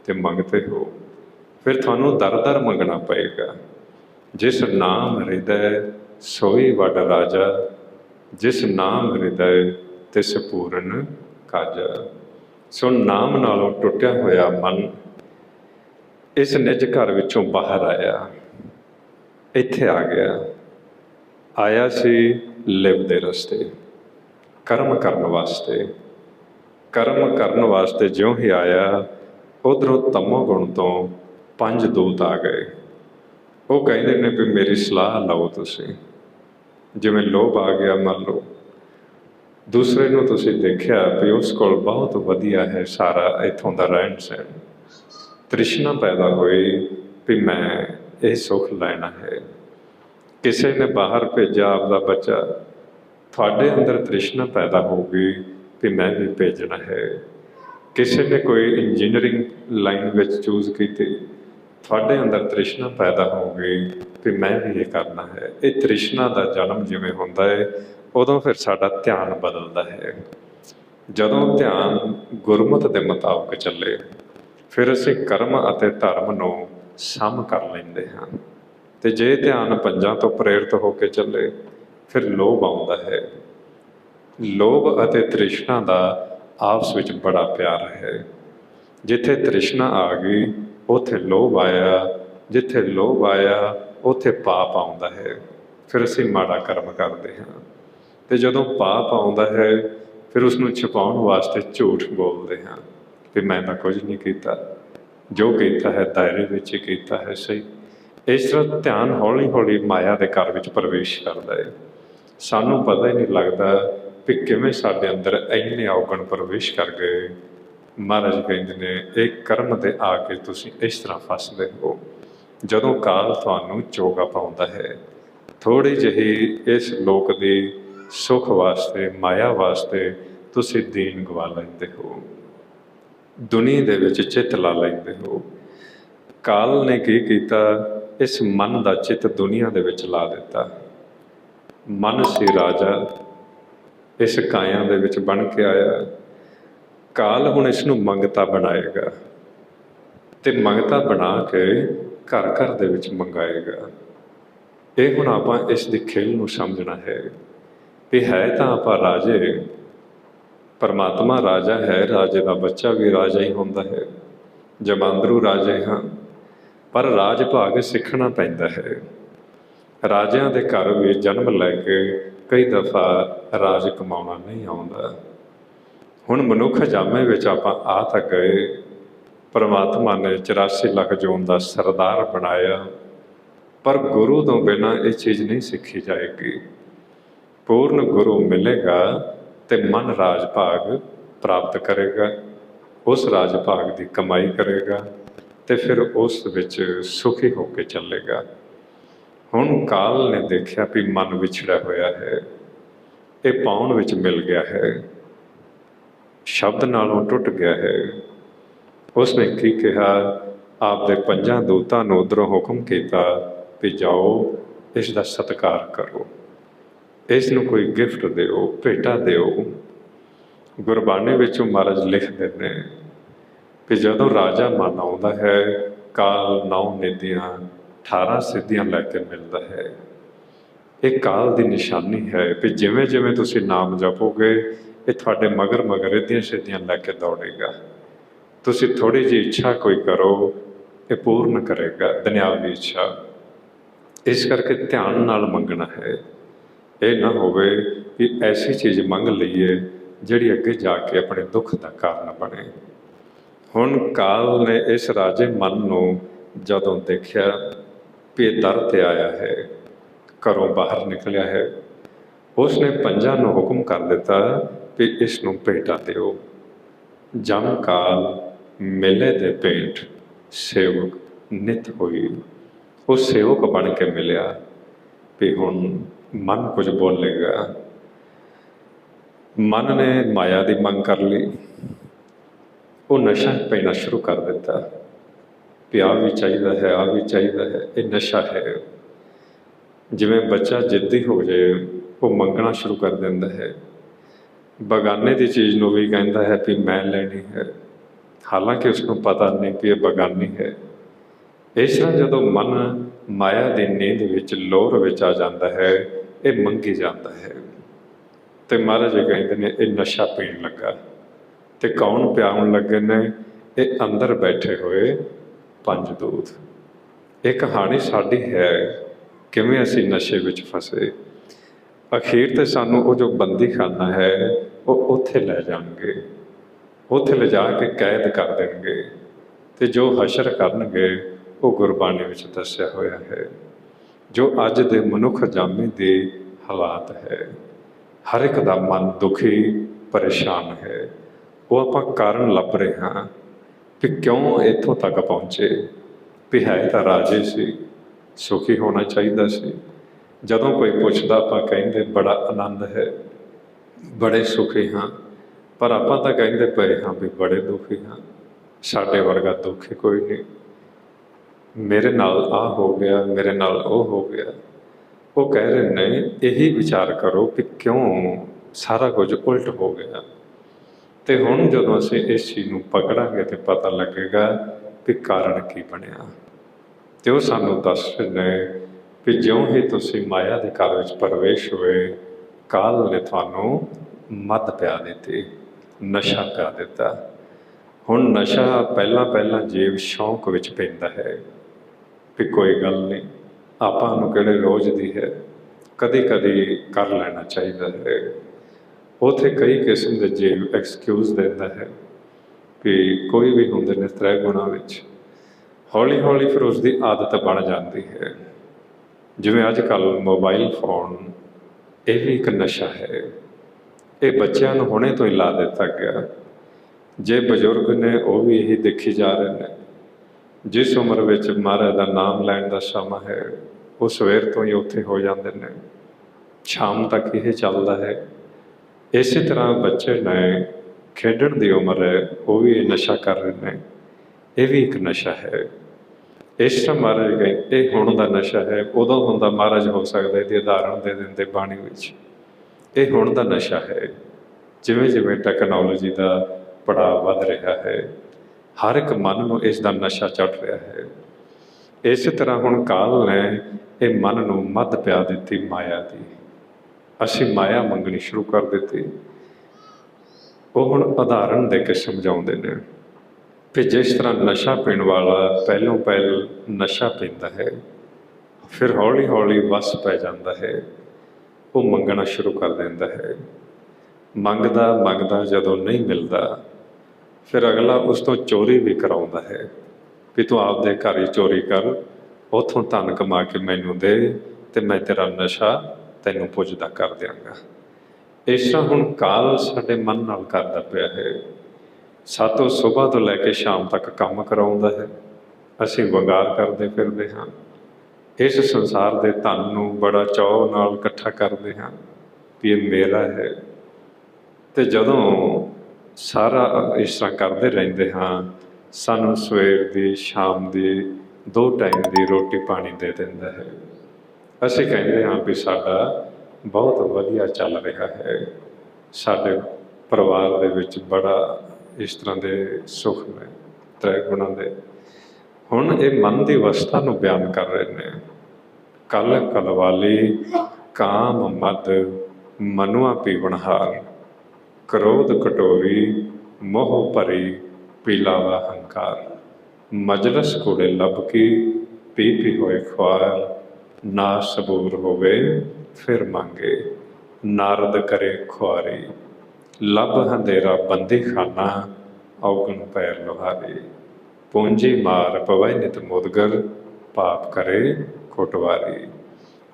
ਤੇ ਮੰਗਤੇ ਹੋ, ਫਿਰ ਤੁਹਾਨੂੰ ਦਰ-ਦਰ ਮੰਗਣਾ ਪਏਗਾ। ਜਿਸ ਨਾਮ ਹਿਰਦੈ, ਸੋਈ ਵੱਡ ਰਾਜਾ। ਜਿਸ ਨਾਮ ਹਿਰਦੈ, ਤਿਸ ਪੂਰਨ ਕਾਜਾ। ਸੋ ਨਾਮ ਨਾਲੋਂ ਟੁੱਟਿਆ ਹੋਇਆ ਮਨ ਇਸ ਨਿਜ ਘਰ ਵਿੱਚੋਂ ਬਾਹਰ ਆਇਆ। ਇੱਥੇ ਆ ਗਿਆ। ਆਇਆ ਸੀ ਲਿਵ ਦੇ ਰਸਤੇ। ਕਰਮ ਕਰਨ ਵਾਸਤੇ। ਕਰਮ ਕਰਨ ਵਾਸਤੇ ਜਿਉਂ ਹੀ ਆਇਆ, ਉਧਰੋਂ ਤਮੋ ਗੁਣ ਤੋਂ ਪੰਜ ਦੂਤ ਆ ਗਏ। ਉਹ ਕਹਿੰਦੇ ਨੇ ਵੀ ਮੇਰੀ ਸਲਾਹ ਲਓ ਤੁਸੀਂ। ਜਿਵੇਂ ਲੋਭ ਆ ਗਿਆ, ਮੰਨ ਲਓ। ਦੂਸਰੇ ਨੂੰ ਤੁਸੀਂ ਦੇਖਿਆ ਵੀ ਉਸ ਕੋਲ ਬਹੁਤ ਵਧੀਆ ਹੈ ਸਾਰਾ ਇੱਥੋਂ ਦਾ ਰਹਿਣ ਸਹਿਣ। ਤ੍ਰਿਸ਼ਨਾ ਪੈਦਾ ਹੋਈ ਵੀ ਮੈਂ ਇਹ ਸੁੱਖ ਲੈਣਾ ਹੈ। ਕਿਸੇ ਨੇ ਬਾਹਰ ਭੇਜਿਆ ਆਪਦਾ ਬੱਚਾ। ਤੁਹਾਡੇ ਅੰਦਰ ਤ੍ਰਿਸ਼ਨਾ ਪੈਦਾ ਹੋਊਗੀ ਗਈ ਵੀ ਮੈਂ ਵੀ ਭੇਜਣਾ ਹੈ। ਕਿਸੇ ਨੇ ਕੋਈ ਇੰਜੀਨੀਅਰਿੰਗ ਲਾਈਨ ਵਿੱਚ ਚੂਜ਼ ਕੀਤੀ? ਤੁਹਾਡੇ ਅੰਦਰ ਤ੍ਰਿਸ਼ਨਾ ਪੈਦਾ ਹੋਊਗੀ ਗਈ ਵੀ ਮੈਂ ਵੀ ਇਹ ਕਰਨਾ ਹੈ। ਇਹ ਤ੍ਰਿਸ਼ਨਾ ਦਾ ਜਨਮ ਜਿਵੇਂ ਹੁੰਦਾ ਹੈ, ਉਦੋਂ ਫਿਰ ਸਾਡਾ ਧਿਆਨ ਬਦਲਦਾ ਹੈ। ਜਦੋਂ ਧਿਆਨ ਗੁਰਮਤ ਦੇ ਮੁਤਾਬਕ ਚੱਲੇ, ਫਿਰ ਅਸੀਂ ਕਰਮ ਅਤੇ ਧਰਮ ਨੂੰ ਸਮ ਕਰ ਲੈਂਦੇ ਹਾਂ। ਤੇ ਜੇ ਧਿਆਨ ਪੰਜਾਂ ਤੋਂ ਪ੍ਰੇਰਿਤ ਹੋ ਕੇ ਚੱਲੇ ਫਿਰ ਲੋਭ ਆਉਂਦਾ ਹੈ। ਲੋਭ ਅਤੇ ਤ੍ਰਿਸ਼ਨਾ ਦਾ ਆਪਸ ਵਿੱਚ ਬੜਾ ਪਿਆਰ ਹੈ। ਜਿੱਥੇ ਤ੍ਰਿਸ਼ਨਾ ਆ ਗਈ, ਉੱਥੇ ਲੋਭ ਆਇਆ। ਜਿੱਥੇ ਲੋਭ ਆਇਆ, ਉੱਥੇ ਪਾਪ ਆਉਂਦਾ ਹੈ। ਫਿਰ ਅਸੀਂ ਮਾੜਾ ਕਰਮ ਕਰਦੇ ਹਾਂ। ਤੇ ਜਦੋਂ ਪਾਪ ਆਉਂਦਾ ਹੈ, ਫਿਰ ਉਸ ਨੂੰ ਛੁਪਾਉਣ ਵਾਸਤੇ ਝੂਠ ਬੋਲਦੇ ਹਾਂ। ਵੀ ਮੈਂ ਤਾਂ ਕੁਝ ਨਹੀਂ ਕੀਤਾ। ਜੋ ਕੀਤਾ ਹੈ, ਦਾਇਰੇ ਵਿੱਚ ਹੀ ਕੀਤਾ ਹੈ, ਸਹੀ। ਇਸ ਤਰ੍ਹਾਂ ਧਿਆਨ ਹੌਲੀ ਹੌਲੀ ਮਾਇਆ ਦੇ ਘਰ ਵਿੱਚ ਪ੍ਰਵੇਸ਼ ਕਰਦਾ ਹੈ। ਸਾਨੂੰ ਪਤਾ ਹੀ ਨਹੀਂ ਲੱਗਦਾ ਵੀ ਕਿਵੇਂ ਸਾਡੇ ਅੰਦਰ ਇੰਨੇ ਔਗਣ ਪ੍ਰਵੇਸ਼ ਕਰ ਗਏ। ਮਹਾਰਾਜ ਕਹਿੰਦੇ ਨੇ, ਇਹ ਕਰਮ ਤੇ ਆ ਕੇ ਤੁਸੀਂ ਇਸ ਤਰ੍ਹਾਂ ਫਸਦੇ ਹੋ। ਜਦੋਂ ਕਾਲ ਤੁਹਾਨੂੰ ਚੋਗਾ ਪਾਉਂਦਾ ਹੈ ਥੋੜੀ ਜਿਹੀ ਇਸ ਲੋਕ ਦੀ ਸੁਖ ਵਾਸਤੇ, ਮਾਇਆ ਵਾਸਤੇ ਤੁਸੀਂ ਦੀਨ ਗਵਾ ਲੈਂਦੇ ਹੋ। ਦੁਨੀਆ ਦੇ ਵਿੱਚ ਚਿੱਤ ਲਾ ਲੈਂਦੇ ਹੋ। ਕਾਲ ਨੇ ਕੀ ਕੀਤਾ? ਇਸ ਮਨ ਦਾ ਚਿੱਤ ਦੁਨੀਆ ਦੇ ਵਿੱਚ ਲਾ ਦਿੱਤਾ। ਮਨ ਸੀ ਰਾਜਾ, ਇਸ ਕਾਇਆ ਦੇ ਵਿੱਚ ਬਣ ਕੇ ਆਇਆ। ਕਾਲ ਹੁਣ ਇਸ ਨੂੰ ਮੰਗਤਾ ਬਣਾਏਗਾ ਤੇ ਮੰਗਤਾ ਬਣਾ ਕੇ ਘਰ ਘਰ ਦੇ ਵਿੱਚ ਮੰਗਾਏਗਾ। ਇਹ ਹੁਣ ਆਪਾਂ ਇਸ ਦੀ ਖੇਲ ਨੂੰ ਸਮਝਣਾ ਹੈ ਵੀ ਹੈ ਤਾਂ ਆਪਾਂ ਰਾਜੇ, ਪਰਮਾਤਮਾ ਰਾਜਾ ਹੈ, ਰਾਜੇ ਦਾ ਬੱਚਾ ਵੀ ਰਾਜਾ ਹੀ ਹੁੰਦਾ ਹੈ, ਜਮਾਂਦਰੂ ਰਾਜੇ ਹਾਂ, ਪਰ ਰਾਜ ਭਾਗ ਸਿੱਖਣਾ ਪੈਂਦਾ ਹੈ। ਰਾਜਿਆਂ ਦੇ ਘਰ ਵਿੱਚ ਜਨਮ ਲੈ ਕੇ ਕਈ ਦਫਾ ਰਾਜ ਕਮਾਉਣਾ ਨਹੀਂ ਆਉਂਦਾ। ਹੁਣ ਮਨੁੱਖ ਜਾਮੇ ਵਿੱਚ ਆਪਾਂ ਆ ਤਾਂ ਗਏ। ਪਰਮਾਤਮਾ ਨੇ 84 ਲੱਖ ਜੂਨ ਦਾ ਸਰਦਾਰ ਬਣਾਇਆ। ਪਰ ਗੁਰੂ ਤੋਂ ਬਿਨਾਂ ਇਹ ਚੀਜ਼ ਨਹੀਂ ਸਿੱਖੀ ਜਾਏਗੀ। ਪੂਰਨ ਗੁਰੂ ਮਿਲੇਗਾ ਤੇ ਮਨ ਰਾਜ ਭਾਗ ਪ੍ਰਾਪਤ ਕਰੇਗਾ। ਉਸ ਰਾਜ ਭਾਗ ਦੀ ਕਮਾਈ ਕਰੇਗਾ ਤੇ ਫਿਰ ਉਸ ਵਿੱਚ ਸੁਖੀ ਹੋ ਕੇ ਚੱਲੇਗਾ। ਹੁਣ ਕਾਲ ਨੇ ਦੇਖਿਆ ਵੀ ਮਨ ਵਿਛੜਿਆ ਹੋਇਆ ਹੈ। ਇਹ ਪਾਉਣ ਵਿੱਚ ਮਿਲ ਗਿਆ ਹੈ। ਸ਼ਬਦ ਨਾਲੋਂ ਟੁੱਟ ਗਿਆ ਹੈ। ਉਸਨੇ ਕੀ ਕਿਹਾ? ਆਪਦੇ ਪੰਜਾਂ ਦੂਤਾਂ ਨੂੰ ਉਧਰੋਂ ਹੁਕਮ ਕੀਤਾ ਵੀ ਜਾਓ, ਇਸ ਦਾ ਸਤਿਕਾਰ ਕਰੋ। ਇਸ ਨੂੰ ਕੋਈ ਗਿਫਟ ਦਿਓ, ਭੇਟਾ ਦਿਓ। ਗੁਰਬਾਣੀ ਵਿੱਚੋਂ ਮਹਾਰਾਜ ਲਿਖਦੇ ਨੇ ਕਿ ਜਦੋਂ ਰਾਜਾ ਮਨ ਆਉਂਦਾ ਹੈ, ਕਾਲ ਨੌ ਨਿਧੀਆਂ 18 ਸਿੱਧੀਆਂ ਲੈ ਕੇ ਮਿਲਦਾ ਹੈ। ਇਹ ਕਾਲ ਦੀ ਨਿਸ਼ਾਨੀ ਹੈ ਕਿ ਜਿਵੇਂ ਜਿਵੇਂ ਤੁਸੀਂ ਨਾਮ ਜਪੋਗੇ, ਇਹ ਤੁਹਾਡੇ ਮਗਰ ਮਗਰ ਇਹਦੀਆਂ ਸਿੱਧੀਆਂ ਲੈ ਕੇ ਦੌੜੇਗਾ। ਤੁਸੀਂ ਥੋੜੀ ਜਿਹੀ ਇੱਛਾ ਕੋਈ ਕਰੋ, ਇਹ ਪੂਰਨ ਕਰੇਗਾ, ਦੁਨਿਆਵੀ ਇੱਛਾ। ਇਸ ਕਰਕੇ ਧਿਆਨ ਨਾਲ ਮੰਗਣਾ ਹੈ। ਇਹ ਨਾ ਹੋਵੇ ਕਿ ਐਸੀ ਚੀਜ਼ ਮੰਗ ਲਈਏ, ਜਿਹੜੀ ਅੱਗੇ ਜਾ ਕੇ ਆਪਣੇ ਦੁੱਖ ਦਾ ਕਾਰਨ ਬਣੇ। ਹੁਣ ਕਾਲ ਨੇ ਇਸ ਰਾਜੇ ਮਨ ਨੂੰ ਜਦੋਂ ਦੇਖਿਆ ਵੀ ਦਰ ਤੇ ਆਇਆ ਹੈ, ਘਰੋਂ ਬਾਹਰ ਨਿਕਲਿਆ ਹੈ। ਉਸ ਨੇ ਪੰਜਾਂ ਨੂੰ ਹੁਕਮ ਕਰ ਦਿੱਤਾ ਵੀ ਇਸ ਨੂੰ ਭੇਟਾ ਦਿਓ। ਜਮ ਕਾਲ ਮੇਲੇ ਦੇ ਭੇਟ ਸੇਵਕ ਨਿਤ ਹੋਈ। ਉਹ ਸੇਵਕ ਬਣ ਕੇ ਮਿਲਿਆ ਵੀ ਹੁਣ ਮਨ ਕੁਝ ਬੋਲੇਗਾ। ਮਨ ਨੇ ਮਾਇਆ ਦੀ ਮੰਗ ਕਰ ਲਈ। ਉਹ ਨਸ਼ਾ ਪੈਣਾ ਸ਼ੁਰੂ ਕਰ ਦਿੱਤਾ। ਪਿਆ ਵੀ ਚਾਹੀਦਾ ਹੈ, ਆਹ ਵੀ ਚਾਹੀਦਾ ਹੈ, ਇਹ ਨਸ਼ਾ ਹੈ। ਜਿਵੇਂ ਬੱਚਾ ਜਿੱਦੀ ਹੋ ਜਾਏ, ਉਹ ਮੰਗਣਾ ਸ਼ੁਰੂ ਕਰ ਦਿੰਦਾ ਹੈ। ਬਗਾਨੇ ਦੀ ਚੀਜ਼ ਨੂੰ ਵੀ ਕਹਿੰਦਾ ਹੈ ਵੀ ਮੈਂ ਲੈਣੀ ਹੈ। ਹਾਲਾਂਕਿ ਉਸ ਨੂੰ ਪਤਾ ਨਹੀਂ ਕਿ ਇਹ ਬਗਾਨੀ ਹੈ। ਇਸ ਤਰ੍ਹਾਂ ਜਦੋਂ ਮਨ ਮਾਇਆ ਦੀ ਨੀਂਦ ਵਿੱਚ ਲੋਰ ਵਿੱਚ ਆ ਜਾਂਦਾ ਹੈ, ਇਹ ਮੰਗੀ ਜਾਂਦਾ ਹੈ। ਤੇ ਮਹਾਰਾਜ ਕਹਿੰਦੇ ਨੇ, ਇਹ ਨਸ਼ਾ ਪੀਣ ਲੱਗਾ। ਤੇ ਕੌਣ ਪਿਆਉਣ ਲੱਗੇ ਨੇ? ਇਹ ਅੰਦਰ ਬੈਠੇ ਹੋਏ ਪੰਜ ਦੂਤ। ਇਹ ਕਹਾਣੀ ਸਾਡੀ ਹੈ, ਕਿਵੇਂ ਅਸੀਂ ਨਸ਼ੇ ਵਿੱਚ ਫਸੇ। ਅਖੀਰ ਤੇ ਸਾਨੂੰ ਉਹ ਜੋ ਬੰਦੀ ਖਾਨਾ ਹੈ, ਉਹ ਉੱਥੇ ਲੈ ਜਾਣਗੇ। ਉੱਥੇ ਲਿਜਾ ਕੇ ਕੈਦ ਕਰ ਦੇਣਗੇ। ਤੇ ਜੋ ਹਸ਼ਰ ਕਰਨਗੇ, ਉਹ ਗੁਰਬਾਣੀ ਵਿੱਚ ਦੱਸਿਆ ਹੋਇਆ ਹੈ। ਜੋ ਅੱਜ ਦੇ ਮਨੁੱਖ ਜਾਮੇ ਦੇ ਹਾਲਾਤ ਹੈ, ਹਰ ਇੱਕ ਦਾ ਮਨ ਦੁਖੀ, ਪਰੇਸ਼ਾਨ ਹੈ। ਉਹ ਆਪਾਂ ਕਾਰਨ ਲੱਭ ਰਹੇ ਹਾਂ। ਕਿ ਕਿਉਂ ਇੱਥੋਂ ਤੱਕ ਪਹੁੰਚੇ? ਵੀ ਹੈ ਤਾਂ ਰਾਜੇ ਸੀ, ਸੁਖੀ ਹੋਣਾ ਚਾਹੀਦਾ ਸੀ। ਜਦੋਂ ਕੋਈ ਪੁੱਛਦਾ, ਆਪਾਂ ਕਹਿੰਦੇ, ਬੜਾ ਆਨੰਦ ਹੈ, ਬੜੇ ਸੁਖੀ ਹਾਂ। ਪਰ ਆਪਾਂ ਤਾਂ ਕਹਿੰਦੇ ਪਏ ਹਾਂ ਵੀ ਬੜੇ ਦੁਖੀ ਹਾਂ। ਸਾਡੇ ਵਰਗਾ ਦੁਖੀ ਕੋਈ ਨਹੀਂ। ਮੇਰੇ ਨਾਲ ਆ ਹੋ ਗਿਆ, ਮੇਰੇ ਨਾਲ ਉਹ ਹੋ ਗਿਆ। ਉਹ ਕਹਿ ਰਹੇ ਨੇ, ਇਹੀ ਵਿਚਾਰ ਕਰੋ ਕਿ ਕਿਉਂ ਸਾਰਾ ਕੁਝ ਉਲਟ ਹੋ ਗਿਆ? ਤੇ ਹੁਣ ਜਦੋਂ ਅਸੀਂ ਇਸ ਚੀਜ਼ ਨੂੰ ਪਕੜਾਂਗੇ ਤੇ ਪਤਾ ਲੱਗੇਗਾ ਕਿ ਕਾਰਨ ਕੀ ਬਣਿਆ। ਤੇ ਉਹ ਸਾਨੂੰ ਦੱਸ ਨੇ ਕਿ ਜਿਉਂ ਹੀ ਤੁਸੀਂ ਮਾਇਆ ਦੇ ਘਰ ਵਿੱਚ ਪ੍ਰਵੇਸ਼ ਹੋਏ, ਕਾਲ ਨੇ ਤੁਹਾਨੂੰ ਮਦ ਪਿਆ ਦਿੱਤੀ, ਨਸ਼ਾ ਪਿਆ ਦਿੱਤਾ। ਹੁਣ ਨਸ਼ਾ ਪਹਿਲਾਂ ਪਹਿਲਾਂ ਜੀਵ ਸ਼ੌਂਕ ਵਿੱਚ ਪੈਂਦਾ ਹੈ ਵੀ ਕੋਈ ਗੱਲ ਨਹੀਂ, ਆਪਾਂ ਨੂੰ ਕਿਹੜੇ ਰੋਜ਼ ਦੀ ਹੈ ਕਦੇ ਕਦੀ ਕਰ ਲੈਣਾ ਚਾਹੀਦਾ ਹੈ। ਉਥੇ ਕਈ ਕਿਸਮ ਦੇ ਜੀਵ ਐਕਸਕਿਊਜ਼ ਦਿੰਦਾ ਹੈ ਕਿ ਕੋਈ ਵੀ ਹੁੰਦੇ ਨੇ ਤ੍ਰੈ ਗੁਣਾ ਵਿੱਚ। ਹੌਲੀ ਹੌਲੀ ਫਿਰ ਉਸ ਦੀ ਆਦਤ ਬਣ ਜਾਂਦੀ ਹੈ। ਜਿਵੇਂ ਅੱਜ ਕੱਲ ਮੋਬਾਈਲ ਫੋਨ ਇਹ ਵੀ ਇੱਕ ਨਸ਼ਾ ਹੈ। ਇਹ ਬੱਚਿਆਂ ਨੂੰ ਹੁਣੇ ਤੋਂ ਹੀ ਲਾ ਦਿੱਤਾ ਗਿਆ। ਜੇ ਬਜ਼ੁਰਗ ਨੇ ਉਹ ਵੀ ਇਹੀ ਦੇਖੀ ਜਾ ਰਹੇ ਨੇ। ਜਿਸ ਉਮਰ ਵਿੱਚ ਮਹਾਰਾਜ ਦਾ ਨਾਮ ਲੈਣ ਦਾ ਸਮਾਂ ਹੈ, ਉਹ ਸਵੇਰ ਤੋਂ ਹੀ ਉੱਥੇ ਹੋ ਜਾਂਦੇ ਨੇ। ਸ਼ਾਮ ਤੱਕ ਇਹ ਚੱਲਦਾ ਹੈ। ਇਸੇ ਤਰ੍ਹਾਂ ਬੱਚੇ ਨੇ ਖੇਡਣ ਦੀ ਉਮਰ ਹੈ ਉਹ ਵੀ ਇਹ ਨਸ਼ਾ ਕਰ ਰਹੇ ਨੇ। ਇਹ ਵੀ ਇੱਕ ਨਸ਼ਾ ਹੈ। ਇਸ ਤਰ੍ਹਾਂ ਮਹਾਰਾਜ ਕਹਿੰਦੇ ਇਹ ਹੁਣ ਦਾ ਨਸ਼ਾ ਹੈ। ਉਦੋਂ ਹੁੰਦਾ ਮਹਾਰਾਜ ਹੋ ਸਕਦਾ ਇਹਦੀ ਉਦਾਹਰਣ ਦੇ ਦਿੰਦੇ ਬਾਣੀ ਵਿੱਚ। ਇਹ ਹੁਣ ਦਾ ਨਸ਼ਾ ਹੈ। ਜਿਵੇਂ ਜਿਵੇਂ ਟੈਕਨੋਲੋਜੀ ਦਾ ਪੜਾਅ ਵੱਧ ਰਿਹਾ ਹੈ, ਹਰ ਇੱਕ ਮਨ ਨੂੰ ਇਸ ਦਾ ਨਸ਼ਾ ਚੜ ਰਿਹਾ ਹੈ। ਇਸੇ ਤਰ੍ਹਾਂ ਹੁਣ ਕਾਲ ਨੇ ਇਹ ਮਨ ਨੂੰ ਮੱਧ ਪਿਆ ਦਿੱਤੀ ਮਾਇਆ ਦੀ। ਅਸੀਂ ਮਾਇਆ ਮੰਗਣੀ ਸ਼ੁਰੂ ਕਰ ਦਿੱਤੀ। ਉਹ ਹੁਣ ਉਦਾਹਰਣ ਦੇ ਕੇ ਸਮਝਾਉਂਦੇ ਨੇ ਕਿ ਜਿਸ ਤਰ੍ਹਾਂ ਨਸ਼ਾ ਪੀਣ ਵਾਲਾ ਪਹਿਲੋਂ ਪਹਿਲ ਨਸ਼ਾ ਪੀਂਦਾ ਹੈ, ਫਿਰ ਹੌਲੀ ਹੌਲੀ ਵਸ ਪੈ ਜਾਂਦਾ ਹੈ, ਉਹ ਮੰਗਣਾ ਸ਼ੁਰੂ ਕਰ ਦਿੰਦਾ ਹੈ। ਮੰਗਦਾ ਮੰਗਦਾ ਜਦੋਂ ਨਹੀਂ ਮਿਲਦਾ, ਫਿਰ ਅਗਲਾ ਉਸ ਤੋਂ ਚੋਰੀ ਵੀ ਕਰਾਉਂਦਾ ਹੈ ਵੀ ਤੂੰ ਆਪਦੇ ਘਰ ਹੀ ਚੋਰੀ ਕਰ, ਉਥੋਂ ਧਨ ਕਮਾ ਕੇ ਮੈਨੂੰ ਦੇ ਤੇ ਮੈਂ ਤੇਰਾ ਨਸ਼ਾ ਤੈਨੂੰ ਪੁੱਜਦਾ ਕਰ ਦਿਆਂਗਾ। ਇਸ ਤਰ੍ਹਾਂ ਹੁਣ ਕਾਲ ਸਾਡੇ ਮਨ ਨਾਲ ਕਰਦਾ ਪਿਆ ਹੈ। ਸਾਤੋਂ ਸਵੇਰ ਤੋਂ ਲੈ ਕੇ ਸ਼ਾਮ ਤੱਕ ਕੰਮ ਕਰਾਉਂਦਾ ਹੈ। ਅਸੀਂ ਵੰਗਾਰ ਕਰਦੇ ਫਿਰਦੇ ਹਾਂ। ਇਸ ਸੰਸਾਰ ਦੇ ਧਨ ਨੂੰ ਬੜਾ ਚਾਅ ਨਾਲ ਇਕੱਠਾ ਕਰਦੇ ਹਾਂ ਵੀ ਇਹ ਮੇਰਾ ਹੈ। ਤੇ ਜਦੋਂ ਸਾਰਾ ਇਸ ਤਰ੍ਹਾਂ ਕਰਦੇ ਰਹਿੰਦੇ ਹਾਂ, ਸਾਨੂੰ ਸਵੇਰ ਦੀ, ਸ਼ਾਮ ਦੀ, ਦੋ ਟਾਈਮ ਦੀ ਰੋਟੀ ਪਾਣੀ ਦੇ ਦਿੰਦਾ ਹੈ। ਅਸੀਂ ਕਹਿੰਦੇ ਹਾਂ ਵੀ ਸਾਡਾ ਬਹੁਤ ਵਧੀਆ ਚੱਲ ਰਿਹਾ ਹੈ। ਸਾਡੇ ਪਰਿਵਾਰ ਦੇ ਵਿੱਚ ਬੜਾ ਇਸ ਤਰ੍ਹਾਂ ਦੇ ਸੁੱਖ ਨੇ ਤ੍ਰੈ ਗੁਣਾਂ ਦੇ। ਹੁਣ ਇਹ ਮਨ ਦੀ ਅਵਸਥਾ ਨੂੰ ਬਿਆਨ ਕਰ ਰਹੇ ਨੇ। ਕਲ ਕਲਵਾਲੀ ਕਾਮ ਮਦ ਮਨੁਆ ਪੀਵਣਹਾਰ ਕ੍ਰੋਧ ਕਟੋਰੀ ਮੋਹ ਭਰੀ ਪੀਲਾਵਾ ਹੰਕਾਰ। ਮਜਲਸ ਕੋਲੇ ਲੱਭ ਕੇ ਪੀ ਪੀ ਹੋਏ ਖੁਆਰ ਨਾ ਸਬੂਰ ਹੋਵੇ ਫਿਰ ਮੰਗੇ, ਨਾਰਦ ਕਰੇ ਖੁਆਰੀ। ਲੱਭ ਹੰਦੇਰਾ ਬੰਦੀ ਖਾਨਾ ਔਗਣ ਪੈਰ ਲੋਹਾਰੇ। ਪੂੰਜੀ ਮਾਰ ਪਵੈ ਨਿਤ ਮੁਦਗਰ, ਪਾਪ ਕਰੇ ਕੋਟਵਾਰੀ।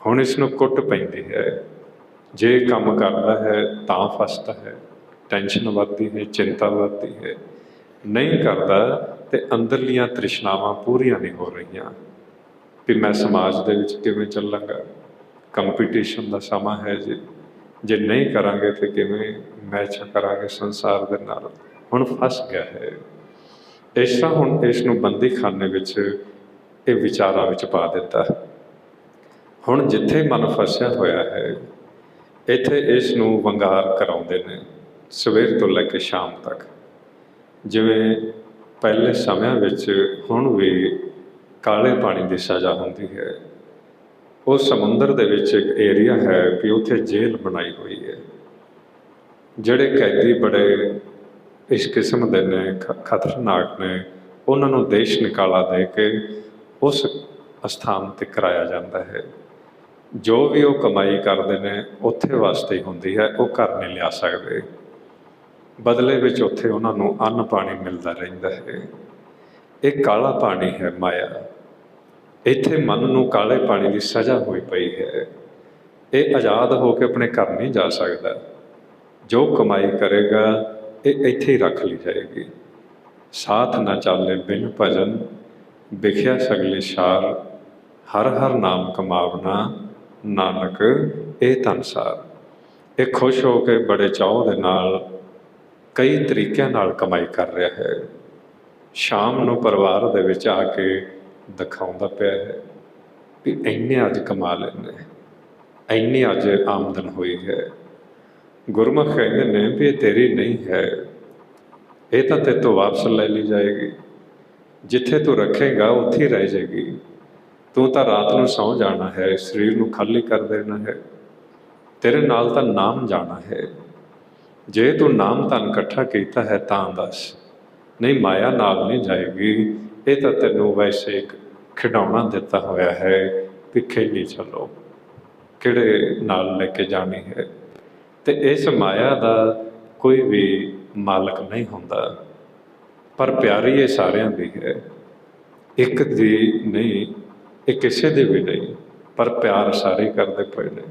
ਹੁਣ ਇਸ ਨੂੰ ਕੁੱਟ ਪੈਂਦੀ ਹੈ। ਜੇ ਕੰਮ ਕਰਦਾ ਹੈ ਤਾਂ ਫਸਦਾ ਹੈ। ਟੈਨਸ਼ਨ ਵੱਧਦੀ ਹੈ, ਚਿੰਤਾ ਵੱਧਦੀ ਹੈ। ਨਹੀਂ ਕਰਦਾ ਤੇ ਅੰਦਰਲੀਆਂ ਤ੍ਰਿਸ਼ਨਾਵਾਂ ਪੂਰੀਆਂ ਨਹੀਂ ਹੋ ਰਹੀਆਂ। ਵੀ ਮੈਂ ਸਮਾਜ ਦੇ ਵਿੱਚ ਕਿਵੇਂ ਚੱਲਾਂਗਾ? ਕੰਪੀਟੀਸ਼ਨ ਦਾ ਸਮਾਂ ਹੈ ਜੀ। ਜੇ ਨਹੀਂ ਕਰਾਂਗੇ ਤੇ ਕਿਵੇਂ ਮੈਚ ਕਰਾਂਗੇ ਸੰਸਾਰ ਦੇ ਨਾਲ? ਹੁਣ ਫਸ ਗਿਆ ਹੈ। ਇਸ ਤਰ੍ਹਾਂ ਹੁਣ ਇਸ ਨੂੰ ਬੰਦੀਖਾਨੇ ਵਿੱਚ ਇਹ ਵਿਚਾਰਾਂ ਵਿੱਚ ਪਾ ਦਿੱਤਾ। ਹੁਣ ਜਿੱਥੇ ਮਨ ਫਸਿਆ ਹੋਇਆ ਹੈ, ਇੱਥੇ ਇਸ ਨੂੰ ਵੰਗਾਰ ਕਰਾਉਂਦੇ ਨੇ, ਸਵੇਰ ਤੋਂ ਲੈ ਕੇ ਸ਼ਾਮ ਤੱਕ। ਜਿਵੇਂ ਪਹਿਲੇ ਸਮਿਆਂ ਵਿੱਚ ਹੁਣ ਵੀ ਕਾਲੇ ਪਾਣੀ ਦੀ ਸਜ਼ਾ ਹੁੰਦੀ ਹੈ। ਉਹ ਸਮੁੰਦਰ ਦੇ ਵਿੱਚ ਇੱਕ ਏਰੀਆ ਹੈ ਵੀ ਉੱਥੇ ਜੇਲ੍ਹ ਬਣਾਈ ਹੋਈ ਹੈ। ਜਿਹੜੇ ਕੈਦੀ ਬੜੇ ਇਸ ਕਿਸਮ ਦੇ ਨੇ ਖਤਰਨਾਕ ਨੇ, ਉਹਨਾਂ ਨੂੰ ਦੇਸ਼ ਨਿਕਾਲਾ ਦੇ ਕੇ ਉਸ ਸਥਾਨ ਤੇ ਕਰਾਇਆ ਜਾਂਦਾ ਹੈ। ਜੋ ਵੀ ਉਹ ਕਮਾਈ ਕਰਦੇ ਨੇ, ਉੱਥੇ ਵਾਸਤੇ ਹੁੰਦੀ ਹੈ, ਉਹ ਘਰ ਨਹੀਂ ਲਿਆ ਸਕਦੇ। ਬਦਲੇ ਵਿੱਚ ਉੱਥੇ ਉਹਨਾਂ ਨੂੰ ਅੰਨ ਪਾਣੀ ਮਿਲਦਾ ਰਹਿੰਦਾ ਹੈ। ਇਹ ਕਾਲਾ ਪਾਣੀ ਹੈ ਮਾਇਆ। ਇੱਥੇ ਮਨ ਨੂੰ ਕਾਲੇ ਪਾਣੀ ਦੀ ਸਜ਼ਾ ਹੋਈ ਪਈ ਹੈ। ਇਹ ਆਜ਼ਾਦ ਹੋ ਕੇ ਆਪਣੇ ਘਰ ਨਹੀਂ ਜਾ ਸਕਦਾ। ਜੋ ਕਮਾਈ ਕਰੇਗਾ, ਇਹ ਇੱਥੇ ਹੀ ਰੱਖ ਲਈ ਜਾਏਗੀ। ਸਾਥ ਨਾ ਚਾਲੇ ਬਿਨ ਭਜਨ, ਵਿਖਿਆ ਸਗਲੇ ਸ਼ਾਰ। ਹਰ ਹਰ ਨਾਮ ਕਮਾਵਨਾ, ਨਾਨਕ, ਇਹ ਧਨਸਾਰ ਇਹ ਖੁਸ਼ ਹੋ ਕੇ ਬੜੇ ਚਾਅ ਦੇ ਨਾਲ ਕਈ ਤਰੀਕਿਆਂ ਨਾਲ ਕਮਾਈ ਕਰ ਰਿਹਾ ਹੈ। ਸ਼ਾਮ ਨੂੰ ਪਰਿਵਾਰ ਦੇ ਵਿੱਚ ਆ ਕੇ ਦਿਖਾਉਂਦਾ ਪਿਆ ਹੈ ਵੀ ਇੰਨੇ ਅੱਜ ਕਮਾ ਲੈਣੇ ਇੰਨੀ ਅੱਜ ਆਮਦਨ ਹੋਈ ਹੈ। ਗੁਰਮੁਖ ਕਹਿੰਦੇ ਨੇ ਵੀ ਇਹ ਤੇਰੀ ਨਹੀਂ ਹੈ, ਇਹ ਤਾਂ ਤੇਰੇ ਤੋਂ ਵਾਪਸ ਲੈ ਲਈ ਜਾਏਗੀ। ਜਿੱਥੇ ਤੂੰ ਰੱਖੇਗਾ, ਉੱਥੇ ਰਹਿ ਜਾਏਗੀ। ਤੂੰ ਤਾਂ ਰਾਤ ਨੂੰ ਸੌਂ ਜਾਣਾ ਹੈ, ਸਰੀਰ ਨੂੰ ਖਾਲੀ ਕਰ ਦੇਣਾ ਹੈ। ਤੇਰੇ ਨਾਲ ਤਾਂ ਨਾਮ ਜਾਣਾ ਹੈ। ਜੇ ਤੂੰ ਨਾਮ ਧਨ ਇਕੱਠਾ ਕੀਤਾ ਹੈ ਤਾਂ ਦੱਸ, ਨਹੀਂ ਮਾਇਆ ਨਾਲ ਨਹੀਂ ਜਾਏਗੀ। ਇਹ ਤਾਂ ਤੈਨੂੰ ਵੈਸੇ ਇੱਕ ਖਿਡੌਣਾ ਦਿੱਤਾ ਹੋਇਆ ਹੈ ਵੀ ਖੇਲੀ ਚੱਲੋ, ਕਿਹੜੇ ਨਾਲ ਲੈ ਕੇ ਜਾਣੀ ਹੈ। ਤੇ ਇਸ ਮਾਇਆ ਦਾ ਕੋਈ ਵੀ ਮਾਲਕ ਨਹੀਂ ਹੁੰਦਾ, ਪਰ ਪਿਆਰੀ ਇਹ ਸਾਰਿਆਂ ਦੀ ਹੈ। ਇੱਕ ਦੀ ਨਹੀਂ, ਇਹ ਕਿਸੇ ਦੇ ਵੀ ਨਹੀਂ, ਪਰ ਪਿਆਰ ਸਾਰੇ ਕਰਦੇ ਪਏ ਨੇ।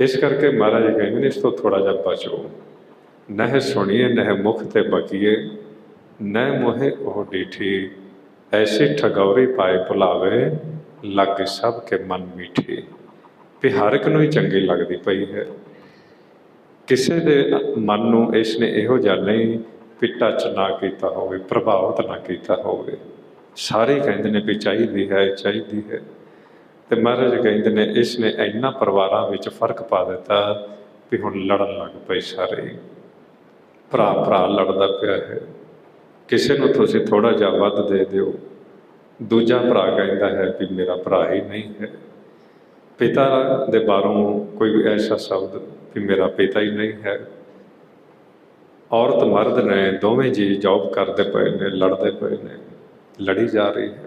ਇਸ ਕਰਕੇ ਮਹਾਰਾਜ ਕਹਿੰਦੇ ਨੇ, ਇਸ ਤੋਂ ਥੋੜਾ ਜਿਹਾ ਬਚੋ। ਨਹਿ ਸੁਣੀਏ, ਨਹਿ ਮੁਖ ਤੇ ਬਕੀਏ, ਨਹਿ ਮੋਹੇ ਉਹ ਡੀਠੀ ਐਸੀ ਠਗੌਰੀ ਪਾਏ ਭੁਲਾਵੇ, ਲੱਗ ਸਭ ਕੇ ਮਨ ਮੀਠੇ। ਵੀ ਹਰ ਇੱਕ ਨੂੰ ਹੀ ਚੰਗੀ ਲੱਗਦੀ ਪਈ ਹੈ। ਕਿਸੇ ਦੇ ਮਨ ਨੂੰ ਇਸ ਨੇ ਇਹੋ ਜਿਹਾ ਨਹੀਂ ਵੀ ਟੱਚ ਨਾ ਕੀਤਾ ਹੋਵੇ, ਪ੍ਰਭਾਵਿਤ ਨਾ ਕੀਤਾ ਹੋਵੇ। ਸਾਰੇ ਕਹਿੰਦੇ ਨੇ ਵੀ ਚਾਹੀਦੀ ਹੈ ਚਾਹੀਦੀ ਹੈ। ਤੇ ਮਹਾਰਾਜ ਕਹਿੰਦੇ ਨੇ ਇਸ ਨੇ ਇੰਨਾ ਪਰਿਵਾਰਾਂ ਵਿੱਚ ਫ਼ਰਕ ਪਾ ਦਿੱਤਾ ਵੀ ਹੁਣ ਲੜਨ ਲੱਗ ਪਏ ਸਾਰੇ। ਭਰਾ ਭਰਾ ਲੜਦਾ ਪਿਆ ਹੈ। ਕਿਸੇ ਨੂੰ ਤੁਸੀਂ ਥੋੜਾ ਜਿਹਾ ਵੱਧ ਦੇ ਦਿਓ। ਦੂਜਾ ਭਰਾ ਕਹਿੰਦਾ ਹੈ ਵੀ ਮੇਰਾ ਭਰਾ ਹੀ ਨਹੀਂ ਹੈ। ਪਿਤਾ ਦੇ ਬਾਰੇ ਕੋਈ ਵੀ ਐਸਾ ਸ਼ਬਦ ਵੀ ਮੇਰਾ ਪਿਤਾ ਹੀ ਨਹੀਂ ਹੈ। ਔਰਤ ਮਰਦ ਨੇ ਦੋਵੇਂ ਜੀ ਜੌਬ ਕਰਦੇ ਪਏ ਨੇ, ਲੜਦੇ ਪਏ ਨੇ, ਲੜੀ ਜਾ ਰਹੀ ਹੈ।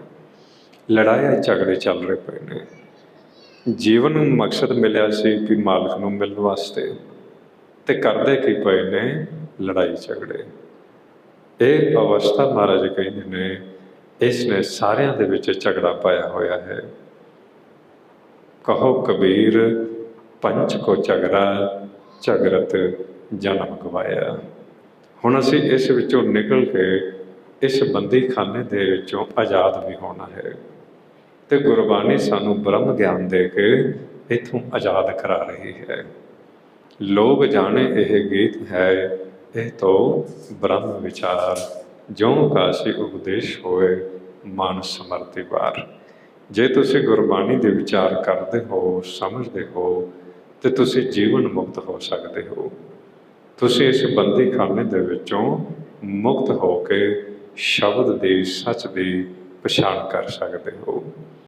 ਲੜਾਈਆਂ ਝਗੜੇ ਚੱਲ ਰਹੇ ਪਏ ਨੇ। ਜੀਵਨ ਨੂੰ ਮਕਸਦ ਮਿਲਿਆ ਸੀ ਕਿ ਮਾਲਕ ਨੂੰ ਮਿਲਣ ਵਾਸਤੇ। ਤੇ ਕਰਦੇ ਕੀ ਪਏ ਨੇ? ਲੜਾਈ ਝਗੜੇ। ਇਹ ਅਵਸਥਾ ਮਹਾਰਾਜ ਕਹਿੰਦੇ ਨੇ ਇਸ ਨੇ ਸਾਰਿਆਂ ਦੇ ਵਿੱਚ ਝਗੜਾ ਪਾਇਆ ਹੋਇਆ ਹੈ। ਕਹੋ ਕਬੀਰ ਪੰਚ ਕੋ ਝਗੜਾ, ਝਗਰਤ ਜਨਮ ਗਵਾਇਆ। ਹੁਣ ਅਸੀਂ ਇਸ ਵਿੱਚੋਂ ਨਿਕਲ ਕੇ ਇਸ ਬੰਦੀ ਖਾਨੇ ਦੇ ਵਿੱਚੋਂ ਆਜ਼ਾਦ ਵੀ ਹੋਣਾ ਹੈ। ਤੇ ਗੁਰਬਾਣੀ ਸਾਨੂੰ ਬ੍ਰਹਮ ਗਿਆਨ ਦੇ ਕੇ ਇਥੋਂ ਆਜ਼ਾਦ ਕਰਾ ਰਹੀ ਹੈ। ਲੋਕ ਜਾਣੇ ਇਹ ਗੀਤ ਹੈ ਇਹ ਤੋਂ ਬ੍ਰਹਮ ਵਿਚਾਰ ਜਿਉ ਕਾਸੀ ਉਪਦੇਸ਼ ਹੋਏ ਮਨ ਸਮਰਤੀ ਵਾਰ। ਜੇ ਤੁਸੀਂ ਗੁਰਬਾਣੀ ਦੇ ਵਿਚਾਰ ਕਰਦੇ ਹੋ, ਸਮਝਦੇ ਹੋ, ਤੇ ਤੁਸੀਂ ਜੀਵਨ ਮੁਕਤ ਹੋ ਸਕਦੇ ਹੋ। ਤੁਸੀਂ ਇਸ ਬੰਦੀ ਖਾਨੇ ਦੇ ਵਿੱਚੋਂ ਮੁਕਤ ਹੋ ਕੇ ਸ਼ਬਦ ਦੀ, ਸੱਚ ਦੀ ਪਛਾਣ ਕਰ ਸਕਦੇ ਹੋ।